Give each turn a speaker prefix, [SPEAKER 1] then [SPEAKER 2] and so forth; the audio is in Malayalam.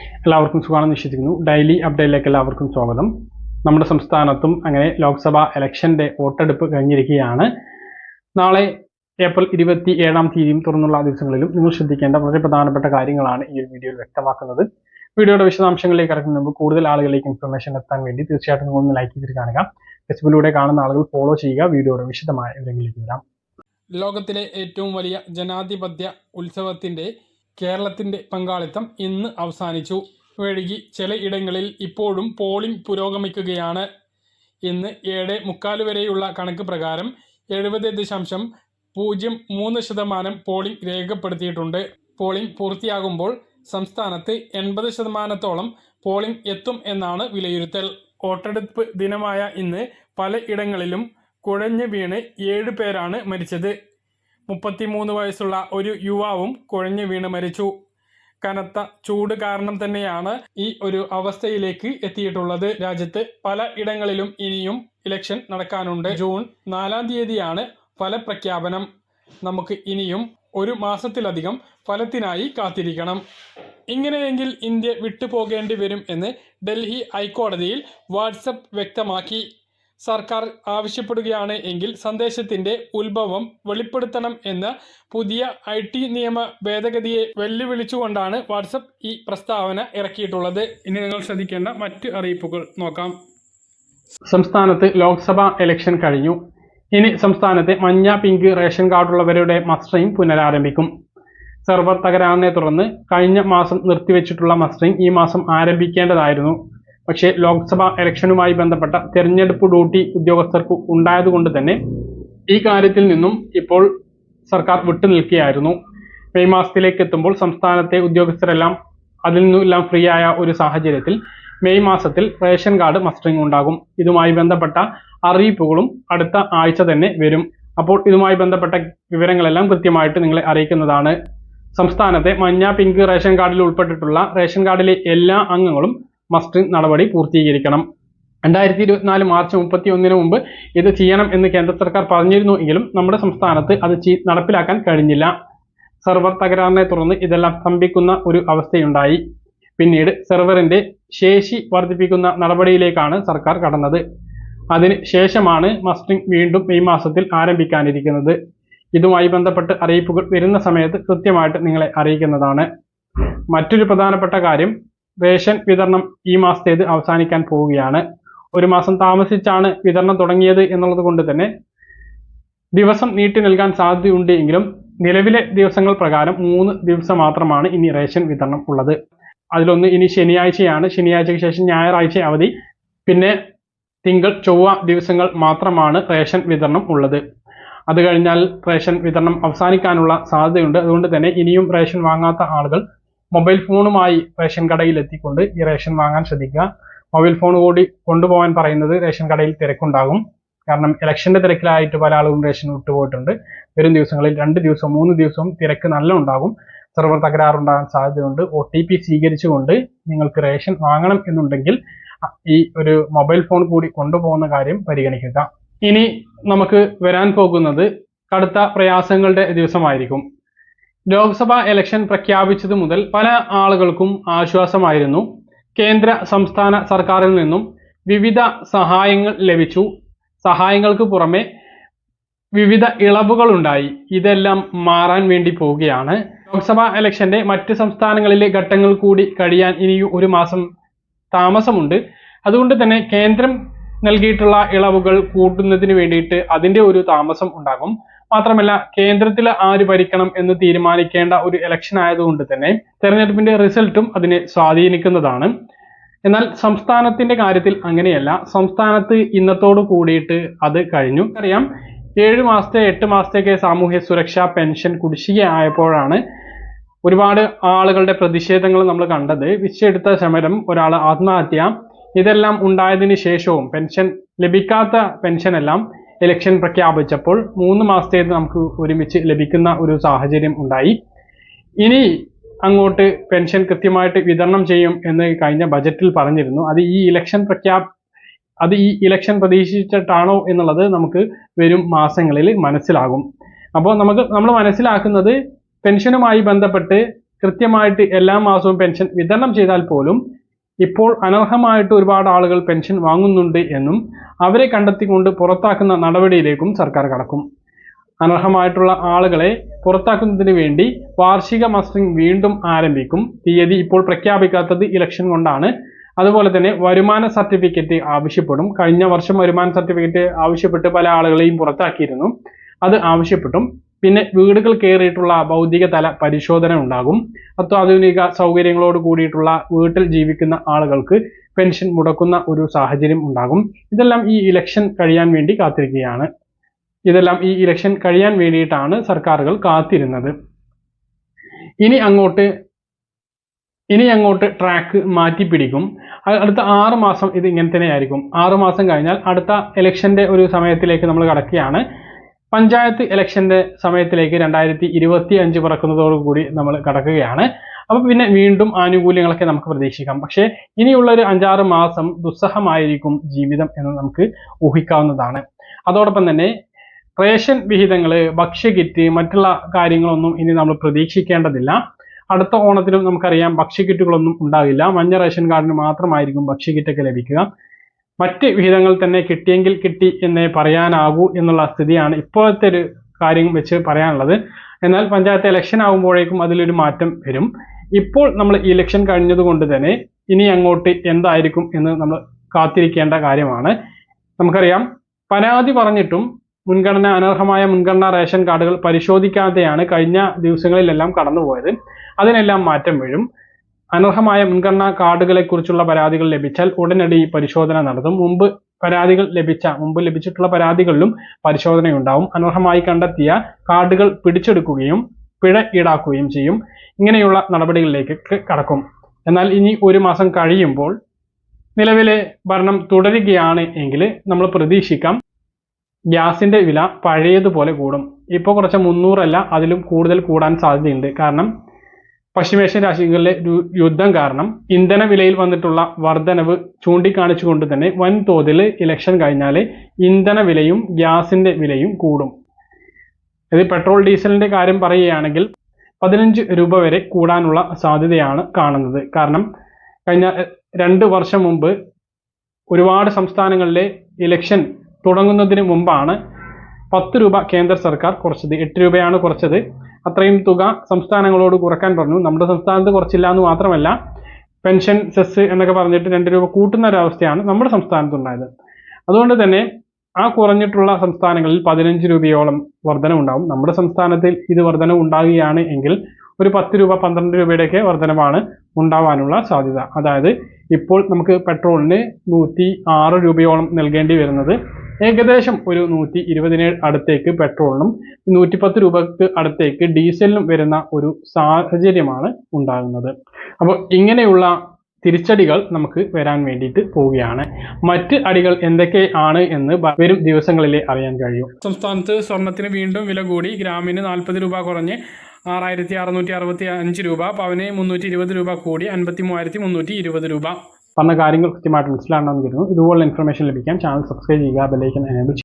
[SPEAKER 1] എല്ലാവർക്കും സുഖമാണെന്ന് വിശ്വസിക്കുന്നു. ഡെയിലി അപ്ഡേറ്റിലേക്ക് എല്ലാവർക്കും സ്വാഗതം. നമ്മുടെ സംസ്ഥാനത്തും അങ്ങനെ ലോക്സഭാ ഇലക്ഷന്റെ വോട്ടെടുപ്പ് കഴിഞ്ഞിരിക്കുകയാണ്. നാളെ ഏപ്രിൽ ഇരുപത്തി ഏഴാം തീയതിയും തുറന്നുള്ള ദിവസങ്ങളിലും നിങ്ങൾ ശ്രദ്ധിക്കേണ്ട വളരെ പ്രധാനപ്പെട്ട കാര്യങ്ങളാണ് ഈ ഒരു വീഡിയോയിൽ വ്യക്തമാക്കുന്നത്. വീഡിയോയുടെ വിശദാംശങ്ങളിലേക്ക് ഇറക്കുന്ന മുമ്പ് കൂടുതൽ ആളുകളിലേക്ക് ഇൻഫർമേഷൻ എത്താൻ വേണ്ടി തീർച്ചയായിട്ടും നിങ്ങൾ ഒന്ന് ലൈക്ക് ചെയ്തിട്ട് കാണുക. ഫേസ്ബുക്കിലൂടെ കാണുന്ന ആളുകൾ ഫോളോ ചെയ്യുക. വീഡിയോയുടെ വിശദമായ വിവരങ്ങളിലേക്ക് വരാം.
[SPEAKER 2] ലോകത്തിലെ ഏറ്റവും വലിയ ജനാധിപത്യ ഉത്സവത്തിന്റെ കേരളത്തിന്റെ പങ്കാളിത്തം ഇന്ന് അവസാനിച്ചു. വഴുകി ചിലയിടങ്ങളിൽ ഇപ്പോഴും പോളിംഗ് പുരോഗമിക്കുകയാണ്. ഇന്ന് ഏഴ് മുക്കാൽ വരെയുള്ള കണക്ക് പ്രകാരം എഴുപത് ദശാംശം പൂജ്യം മൂന്ന് ശതമാനം പോളിംഗ് രേഖപ്പെടുത്തിയിട്ടുണ്ട്. പോളിംഗ് പൂർത്തിയാകുമ്പോൾ സംസ്ഥാനത്ത് എൺപത് ശതമാനത്തോളം പോളിംഗ് എത്തും എന്നാണ് വിലയിരുത്തൽ. വോട്ടെടുപ്പ് ദിനമായ ഇന്ന് പല ഇടങ്ങളിലും കുഴഞ്ഞു വീണ് ഏഴ് പേരാണ് മരിച്ചത്. മുപ്പത്തിമൂന്ന് വയസ്സുള്ള ഒരു യുവാവും കുഴഞ്ഞു വീണ് മരിച്ചു. കനത്ത ചൂട് കാരണം തന്നെയാണ് ഈ ഒരു അവസ്ഥയിലേക്ക് എത്തിയിട്ടുള്ളത്. രാജ്യത്ത് പല ഇടങ്ങളിലും ഇനിയും ഇലക്ഷൻ നടക്കാനുണ്ട്. ജൂൺ നാലാം തീയതിയാണ് ഫലപ്രഖ്യാപനം. നമുക്ക് ഇനിയും ഒരു മാസത്തിലധികം ഫലത്തിനായി കാത്തിരിക്കണം. ഇങ്ങനെയെങ്കിൽ ഇന്ത്യ വിട്ടുപോകേണ്ടി വരും എന്ന് ഡൽഹി ഹൈക്കോടതിയിൽ വാട്സപ്പ് വ്യക്തമാക്കി. സർക്കാർ ആവശ്യപ്പെടുകയാണ് എങ്കിൽ സന്ദേശത്തിന്റെ ഉത്ഭവം വെളിപ്പെടുത്തണം എന്ന പുതിയ ഐ ടി നിയമ ഭേദഗതിയെ വെല്ലുവിളിച്ചുകൊണ്ടാണ് വാട്സപ്പ് ഈ പ്രസ്താവന ഇറക്കിയിട്ടുള്ളത്. ഇനി നിങ്ങൾ ശ്രദ്ധിക്കേണ്ട മറ്റ് അറിയിപ്പുകൾ നോക്കാം.
[SPEAKER 1] സംസ്ഥാനത്ത് ലോക്സഭാ ഇലക്ഷൻ കഴിഞ്ഞു. ഇനി സംസ്ഥാനത്തെ മഞ്ഞ പിങ്ക് റേഷൻ കാർഡുള്ളവരുടെ മസ്റ്ററിംഗ് പുനരാരംഭിക്കും. സെർവർ തകരാറിനെ തുടർന്ന് കഴിഞ്ഞ മാസം നിർത്തിവെച്ചിട്ടുള്ള മസ്റ്ററിംഗ് ഈ മാസം ആരംഭിക്കേണ്ടതായിരുന്നു. പക്ഷേ ലോക്സഭാ ഇലക്ഷനുമായി ബന്ധപ്പെട്ട തെരഞ്ഞെടുപ്പ് ഡ്യൂട്ടി ഉദ്യോഗസ്ഥർക്ക് ഉണ്ടായതുകൊണ്ട് തന്നെ ഈ കാര്യത്തിൽ നിന്നും ഇപ്പോൾ സർക്കാർ വിട്ടുനിൽക്കുകയായിരുന്നു. മെയ് മാസത്തിലേക്ക് എത്തുമ്പോൾ സംസ്ഥാനത്തെ ഉദ്യോഗസ്ഥരെല്ലാം അതിൽ നിന്നെല്ലാം ഫ്രീ ആയ ഒരു സാഹചര്യത്തിൽ മെയ് മാസത്തിൽ റേഷൻ കാർഡ് മസ്റ്ററിംഗ് ഉണ്ടാകും. ഇതുമായി ബന്ധപ്പെട്ട അറിയിപ്പുകളും അടുത്ത ആഴ്ച തന്നെ വരും. അപ്പോൾ ഇതുമായി ബന്ധപ്പെട്ട വിവരങ്ങളെല്ലാം കൃത്യമായിട്ട് നിങ്ങളെ അറിയിക്കുന്നതാണ്. സംസ്ഥാനത്തെ മഞ്ഞ പിങ്ക് റേഷൻ കാർഡിൽ ഉൾപ്പെട്ടിട്ടുള്ള റേഷൻ കാർഡിലെ എല്ലാ അംഗങ്ങളും മസ്റ്ററിംഗ് നടപടി പൂർത്തീകരിക്കണം. രണ്ടായിരത്തി ഇരുപത്തിനാല് മാർച്ച് മുപ്പത്തി ഒന്നിന് മുമ്പ് ഇത് ചെയ്യണം എന്ന് കേന്ദ്ര സർക്കാർ പറഞ്ഞിരുന്നു എങ്കിലും നമ്മുടെ സംസ്ഥാനത്ത് അത് നടപ്പിലാക്കാൻ കഴിഞ്ഞില്ല. സെർവർ തകരാറിനെ തുടർന്ന് ഇതെല്ലാം സ്തംഭിക്കുന്ന ഒരു അവസ്ഥയുണ്ടായി. പിന്നീട് സെർവറിന്റെ ശേഷി വർദ്ധിപ്പിക്കുന്ന നടപടിയിലേക്കാണ് സർക്കാർ കടന്നത്. അതിന് ശേഷമാണ് മസ്റ്ററിംഗ് വീണ്ടും മെയ് മാസത്തിൽ ആരംഭിക്കാനിരിക്കുന്നത്. ഇതുമായി ബന്ധപ്പെട്ട് അറിയിപ്പുകൾ വരുന്ന സമയത്ത് കൃത്യമായിട്ട് നിങ്ങളെ അറിയിക്കുന്നതാണ്. മറ്റൊരു പ്രധാനപ്പെട്ട കാര്യം റേഷൻ വിതരണം ഈ മാസത്തേത് അവസാനിക്കാൻ പോവുകയാണ്. ഒരു മാസം താമസിച്ചാണ് വിതരണം തുടങ്ങിയത് എന്നുള്ളത് കൊണ്ട് തന്നെ ദിവസം നീട്ടി നൽകാൻ സാധ്യതയുണ്ട് എങ്കിലും നിലവിലെ ദിവസങ്ങൾ പ്രകാരം മൂന്ന് ദിവസം മാത്രമാണ് ഇനി റേഷൻ വിതരണം ഉള്ളത്. അതിലൊന്ന് ഇനി ശനിയാഴ്ചയാണ്. ശനിയാഴ്ചയ്ക്ക് ശേഷം ഞായറാഴ്ച അവധി. പിന്നെ തിങ്കൾ ചൊവ്വ ദിവസങ്ങൾ മാത്രമാണ് റേഷൻ വിതരണം ഉള്ളത്. അത് കഴിഞ്ഞാൽ റേഷൻ വിതരണം അവസാനിക്കാനുള്ള സാധ്യതയുണ്ട്. അതുകൊണ്ട് തന്നെ ഇനിയും റേഷൻ വാങ്ങാത്ത ആളുകൾ മൊബൈൽ ഫോണുമായി റേഷൻ കടയിൽ എത്തിക്കൊണ്ട് ഈ റേഷൻ വാങ്ങാൻ ശ്രദ്ധിക്കുക. മൊബൈൽ ഫോൺ കൂടി കൊണ്ടുപോകാൻ പറയുന്നത് റേഷൻ കടയിൽ തിരക്കുണ്ടാകും. കാരണം ഇലക്ഷന്റെ തിരക്കിലായിട്ട് പല ആളുകളും റേഷൻ വിട്ടുപോയിട്ടുണ്ട്. വരും ദിവസങ്ങളിൽ രണ്ട് ദിവസം മൂന്ന് ദിവസവും തിരക്ക് നല്ല ഉണ്ടാകും. സെർവർ തകരാറുണ്ടാകാൻ സാധ്യതയുണ്ട്. ഒ ടി പി സ്വീകരിച്ചുകൊണ്ട് നിങ്ങൾക്ക് റേഷൻ വാങ്ങണം എന്നുണ്ടെങ്കിൽ ഈ ഒരു മൊബൈൽ ഫോൺ കൂടി കൊണ്ടുപോകുന്ന കാര്യം പരിഗണിക്കുക. ഇനി നമുക്ക് വരാൻ പോകുന്നത് കടുത്ത പ്രയാസങ്ങളുടെ ദിവസമായിരിക്കും. ലോക്സഭാ ഇലക്ഷൻ പ്രഖ്യാപിച്ചത് മുതൽ പല ആളുകൾക്കും ആശ്വാസമായിരുന്നു. കേന്ദ്ര സംസ്ഥാന സർക്കാരിൽ നിന്നും വിവിധ സഹായങ്ങൾ ലഭിച്ചു. സഹായങ്ങൾക്ക് പുറമെ വിവിധ ഇളവുകൾ ഉണ്ടായി ഇതെല്ലാം മാറാൻ വേണ്ടി പോവുകയാണ്. ലോക്സഭാ ഇലക്ഷന്റെ മറ്റ് സംസ്ഥാനങ്ങളിലെ ഘട്ടങ്ങൾ കൂടി കഴിയാൻ ഇനിയും ഒരു മാസം താമസമുണ്ട്. അതുകൊണ്ട് തന്നെ കേന്ദ്രം നൽകിയിട്ടുള്ള ഇളവുകൾ കൂട്ടുന്നതിന് വേണ്ടിയിട്ട് അതിന്റെ ഒരു താമസം ഉണ്ടാകും. മാത്രമല്ല കേന്ദ്രത്തിൽ ആര് ഭരിക്കണം എന്ന് തീരുമാനിക്കേണ്ട ഒരു ഇലക്ഷൻ ആയതുകൊണ്ട് തന്നെ തെരഞ്ഞെടുപ്പിന്റെ റിസൾട്ടും അതിനെ സ്വാധീനിക്കുന്നതാണ്. എന്നാൽ സംസ്ഥാനത്തിന്റെ കാര്യത്തിൽ അങ്ങനെയല്ല. സംസ്ഥാനത്ത് ഇന്നത്തോട് കൂടിയിട്ട് അത് കഴിഞ്ഞു. അറിയാം ഏഴ് മാസത്തെ എട്ട് മാസത്തേക്ക് സാമൂഹ്യ സുരക്ഷാ പെൻഷൻ കുടിശ്ശിക ആയപ്പോഴാണ് ഒരുപാട് ആളുകളുടെ പ്രതിഷേധങ്ങൾ നമ്മൾ കണ്ടത്. വിശ്വെടുത്ത സമരം ഒരാൾ ആത്മഹത്യ. ഇതെല്ലാം ഉണ്ടായതിനു ശേഷവും പെൻഷൻ ലഭിക്കാത്ത പെൻഷൻ എല്ലാം ഇലക്ഷൻ പ്രഖ്യാപിച്ചപ്പോൾ മൂന്ന് മാസത്തേത് നമുക്ക് ഒരുമിച്ച് ലഭിക്കുന്ന ഒരു സാഹചര്യം ഉണ്ടായി. ഇനി അങ്ങോട്ട് പെൻഷൻ കൃത്യമായിട്ട് വിതരണം ചെയ്യും എന്ന് കഴിഞ്ഞ ബജറ്റിൽ പറഞ്ഞിരുന്നു. അത് ഈ ഇലക്ഷൻ പ്രഖ്യാ അത് ഈ ഇലക്ഷൻ പ്രതീക്ഷിച്ചിട്ടാണോ എന്നുള്ളത് നമുക്ക് വരും മാസങ്ങളിൽ മനസ്സിലാകും. അപ്പോൾ നമുക്ക് നമ്മൾ മനസ്സിലാക്കുന്നത് പെൻഷനുമായി ബന്ധപ്പെട്ട് കൃത്യമായിട്ട് എല്ലാ മാസവും പെൻഷൻ വിതരണം ചെയ്താൽ പോലും ഇപ്പോൾ അനർഹമായിട്ട് ഒരുപാട് ആളുകൾ പെൻഷൻ വാങ്ങുന്നുണ്ട് എന്നും അവരെ കണ്ടെത്തിക്കൊണ്ട് പുറത്താക്കുന്ന നടപടിയിലേക്കും സർക്കാർ കടക്കും. അനർഹമായിട്ടുള്ള ആളുകളെ പുറത്താക്കുന്നതിന് വേണ്ടി വാർഷിക മസ്റ്ററിംഗ് വീണ്ടും ആരംഭിക്കും. തീയതി ഇപ്പോൾ പ്രഖ്യാപിക്കാത്തത് ഇലക്ഷൻ കൊണ്ടാണ്. അതുപോലെ തന്നെ വരുമാന സർട്ടിഫിക്കറ്റ് ആവശ്യപ്പെടും. കഴിഞ്ഞ വർഷം വരുമാന സർട്ടിഫിക്കറ്റ് ആവശ്യപ്പെട്ട് പല ആളുകളെയും പുറത്താക്കിയിരുന്നു. അത് ആവശ്യപ്പെട്ടും. പിന്നെ വീടുകൾ കയറിയിട്ടുള്ള ഭൗതിക തല പരിശോധന ഉണ്ടാകും. അത്യാധുനിക സൗകര്യങ്ങളോട് കൂടിയിട്ടുള്ള വീട്ടിൽ ജീവിക്കുന്ന ആളുകൾക്ക് പെൻഷൻ മുടക്കുന്ന ഒരു സാഹചര്യം ഉണ്ടാകും. ഇതെല്ലാം ഈ ഇലക്ഷൻ കഴിയാൻ വേണ്ടി കാത്തിരിക്കുകയാണ്. ഇതെല്ലാം ഈ ഇലക്ഷൻ കഴിയാൻ വേണ്ടിയിട്ടാണ് സർക്കാരുകൾ കാത്തിരുന്നത്. ഇനി അങ്ങോട്ട് ഇനി അങ്ങോട്ട് ട്രാക്ക് മാറ്റി പിടിക്കും അടുത്ത ആറ് മാസം ഇത് ഇങ്ങനെ തന്നെ ആയിരിക്കും ആറ് മാസം കഴിഞ്ഞാൽ അടുത്ത ഇലക്ഷന്റെ ഒരു സമയത്തിലേക്ക് നമ്മൾ കടക്കുകയാണ്. പഞ്ചായത്ത് ഇലക്ഷന്റെ സമയത്തിലേക്ക് രണ്ടായിരത്തി ഇരുപത്തി അഞ്ച് പിറക്കുന്നതോടുകൂടി നമ്മൾ കടക്കുകയാണ്. അപ്പൊ പിന്നെ വീണ്ടും ആനുകൂല്യങ്ങളൊക്കെ നമുക്ക് പ്രതീക്ഷിക്കാം. പക്ഷേ ഇനിയുള്ള ഒരു അഞ്ചാറ് മാസം ദുസ്സഹമായിരിക്കും ജീവിതം എന്ന് നമുക്ക് ഊഹിക്കാവുന്നതാണ്. അതോടൊപ്പം തന്നെ റേഷൻ വിഹിതങ്ങൾ ഭക്ഷ്യകിറ്റ് മറ്റുള്ള കാര്യങ്ങളൊന്നും ഇനി നമ്മൾ പ്രതീക്ഷിക്കേണ്ടതില്ല. അടുത്ത ഓണത്തിലും നമുക്കറിയാം ഭക്ഷ്യകിറ്റുകളൊന്നും ഉണ്ടാകില്ല മഞ്ഞ റേഷൻ കാർഡിന് മാത്രമായിരിക്കും ഭക്ഷ്യകിറ്റൊക്കെ ലഭിക്കുക. മറ്റ് വിഹിതങ്ങൾ തന്നെ കിട്ടിയെങ്കിൽ കിട്ടി എന്നേ പറയാനാകൂ എന്നുള്ള സ്ഥിതിയാണ് ഇപ്പോഴത്തെ ഒരു കാര്യം വെച്ച് പറയാനുള്ളത്. എന്നാൽ പഞ്ചായത്ത് ഇലക്ഷൻ ആകുമ്പോഴേക്കും അതിലൊരു മാറ്റം വരും. ഇപ്പോൾ നമ്മൾ ഇലക്ഷൻ കഴിഞ്ഞതുകൊണ്ട് തന്നെ ഇനി അങ്ങോട്ട് എന്തായിരിക്കും എന്ന് നമ്മൾ കാത്തിരിക്കേണ്ട കാര്യമാണ്. നമുക്കറിയാം പരാതി പറഞ്ഞിട്ടും മുൻഗണന അനർഹമായ മുൻഗണനാ റേഷൻ കാർഡുകൾ പരിശോധിക്കാതെയാണ് കഴിഞ്ഞ ദിവസങ്ങളിലെല്ലാം കടന്നുപോയത്. അതിനെല്ലാം മാറ്റം വരും. അനർഹമായ മുൻഗണനാ കാർഡുകളെക്കുറിച്ചുള്ള പരാതികൾ ലഭിച്ചാൽ ഉടനടി പരിശോധന നടത്തും. മുമ്പ് പരാതികൾ ലഭിച്ച മുമ്പ് ലഭിച്ചിട്ടുള്ള പരാതികളിലും പരിശോധനയുണ്ടാവും. അനർഹമായി കണ്ടെത്തിയ കാർഡുകൾ പിടിച്ചെടുക്കുകയും പിഴ ഈടാക്കുകയും ചെയ്യും. ഇങ്ങനെയുള്ള നടപടികളിലേക്ക് കടക്കും. എന്നാൽ ഇനി ഒരു മാസം കഴിയുമ്പോൾ നിലവിലെ ഭരണം തുടരുകയാണ് എങ്കിൽ നമ്മൾ പ്രതീക്ഷിക്കാം ഗ്യാസിന്റെ വില പഴയതുപോലെ കൂടും. ഇപ്പോൾ കുറച്ച് മുന്നൂറല്ല അതിലും കൂടുതൽ കൂടാൻ സാധ്യതയുണ്ട്. കാരണം പശ്ചിമേഷ്യൻ രാജ്യങ്ങളിലെ യുദ്ധം കാരണം ഇന്ധന വിലയിൽ വന്നിട്ടുള്ള വർധനവ് ചൂണ്ടിക്കാണിച്ചുകൊണ്ട് തന്നെ വൻതോതിൽ ഇലക്ഷൻ കഴിഞ്ഞാൽ ഇന്ധന വിലയും ഗ്യാസിന്റെ വിലയും കൂടും. ഇത് പെട്രോൾ ഡീസലിന്റെ കാര്യം പറയുകയാണെങ്കിൽ പതിനഞ്ച് രൂപ വരെ കൂടാനുള്ള സാധ്യതയാണ് കാണുന്നത്. കാരണം കഴിഞ്ഞ രണ്ട് വർഷം മുമ്പ് ഒരുപാട് സംസ്ഥാനങ്ങളിലെ ഇലക്ഷൻ തുടങ്ങുന്നതിന് മുമ്പാണ് പത്ത് രൂപ കേന്ദ്ര സർക്കാർ കുറച്ചത് എട്ട് രൂപയാണ് കുറച്ചത്. അത്രയും തുക സംസ്ഥാനങ്ങളോട് കുറയ്ക്കാൻ പറഞ്ഞു. നമ്മുടെ സംസ്ഥാനത്ത് കുറച്ചില്ല എന്ന് മാത്രമല്ല പെൻഷൻ സെസ് എന്നൊക്കെ പറഞ്ഞിട്ട് രണ്ട് രൂപ കൂട്ടുന്ന ഒരവസ്ഥയാണ് നമ്മുടെ സംസ്ഥാനത്തുണ്ടായത്. അതുകൊണ്ട് തന്നെ ആ കുറഞ്ഞിട്ടുള്ള സംസ്ഥാനങ്ങളിൽ പതിനഞ്ച് രൂപയോളം വർധനവുണ്ടാവും നമ്മുടെ സംസ്ഥാനത്തിൽ ഇത് വർധന ഉണ്ടാകുകയാണ് എങ്കിൽ ഒരു പത്ത് രൂപ പന്ത്രണ്ട് രൂപയുടെയൊക്കെ വർധനമാണ് ഉണ്ടാവാനുള്ള സാധ്യത. അതായത് ഇപ്പോൾ നമുക്ക് പെട്രോളിന് നൂറ്റി ആറ് രൂപയോളം നൽകേണ്ടി വരുന്നത് ഏകദേശം ഒരു നൂറ്റി ഇരുപതിന് അടുത്തേക്ക് പെട്രോളിനും നൂറ്റിപ്പത്ത് രൂപക്ക് അടുത്തേക്ക് ഡീസലിനും വരുന്ന ഒരു സാഹചര്യമാണ് ഉണ്ടാകുന്നത്. അപ്പോൾ ഇങ്ങനെയുള്ള തിരിച്ചടികൾ നമുക്ക് വരാൻ വേണ്ടിയിട്ട് പോവുകയാണ്. മറ്റ് അടികൾ എന്തൊക്കെ ആണ് എന്ന് വരും ദിവസങ്ങളിലെ അറിയാൻ കഴിയും.
[SPEAKER 2] സംസ്ഥാനത്ത് സ്വർണത്തിന് വീണ്ടും വില കൂടി. ഗ്രാമിന് നാൽപ്പത് രൂപ കുറഞ്ഞ് ആറായിരത്തി അറുന്നൂറ്റി അറുപത്തി അഞ്ച് രൂപ. പവന് മുന്നൂറ്റി ഇരുപത് രൂപ കൂടി. അൻപത്തി മൂവായിരത്തി മുന്നൂറ്റി ഇരുപത് രൂപ.
[SPEAKER 1] പറഞ്ഞ കാര്യങ്ങൾ കൃത്യമായിട്ട് മനസ്സിലാണെന്ന് കരുതുന്നു. ഇതുപോലുള്ള ഇൻഫർമേഷൻ ലഭിക്കാൻ ചാനൽ സബ്സ്ക്രൈബ് ചെയ്യുക ബെല്ലൈക്കൻ എനേബിൾ